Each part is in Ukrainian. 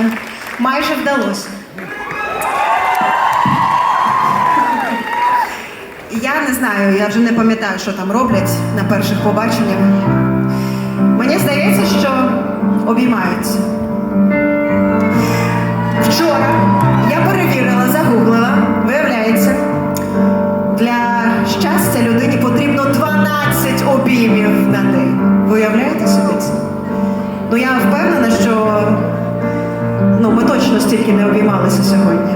побачення майже вдалося. Я не знаю, я вже не пам'ятаю, що там роблять на перших побаченнях. Мені здається, що обіймаються. Вчора я перевірила, загуглила, виявляється, для щастя людині потрібно 12 обіймів на день. Ви уявляєте собі це? Ну я впевнена, що стільки не обіймалися сьогодні.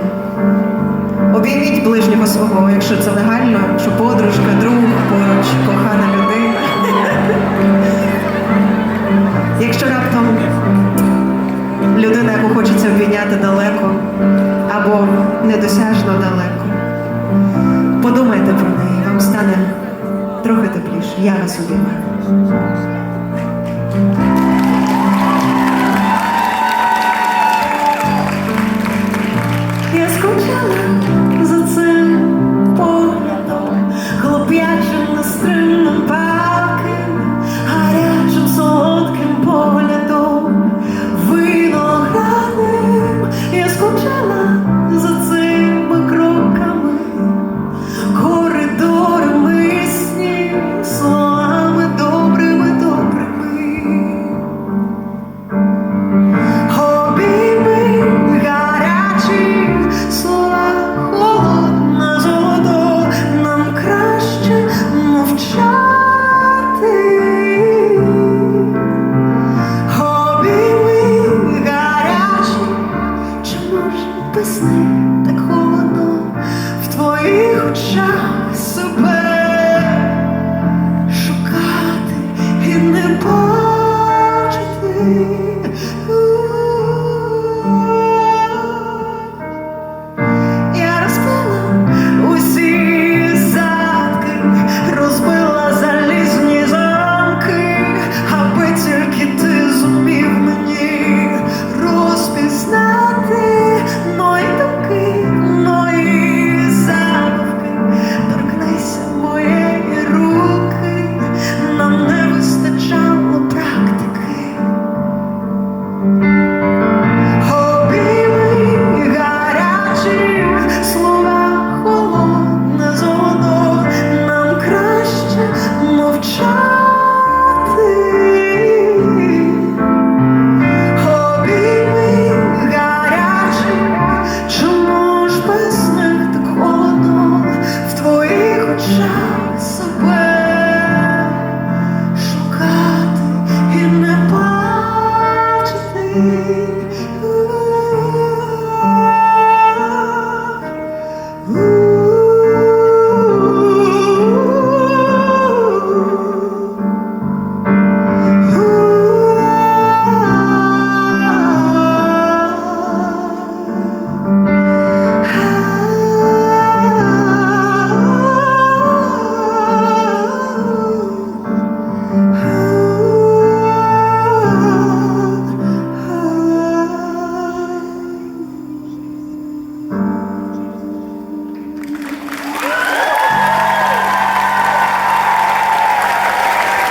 Обійміть ближнього свого, якщо це легально, якщо подружка, друг поруч, кохана людина. Якщо раптом людина, яку хочеться обійняти далеко або недосяжно далеко, подумайте про неї, вам стане трохи тепліше. Я вас обіймаю. through my очах себе шукати і не бачити. Шукати і не бачити.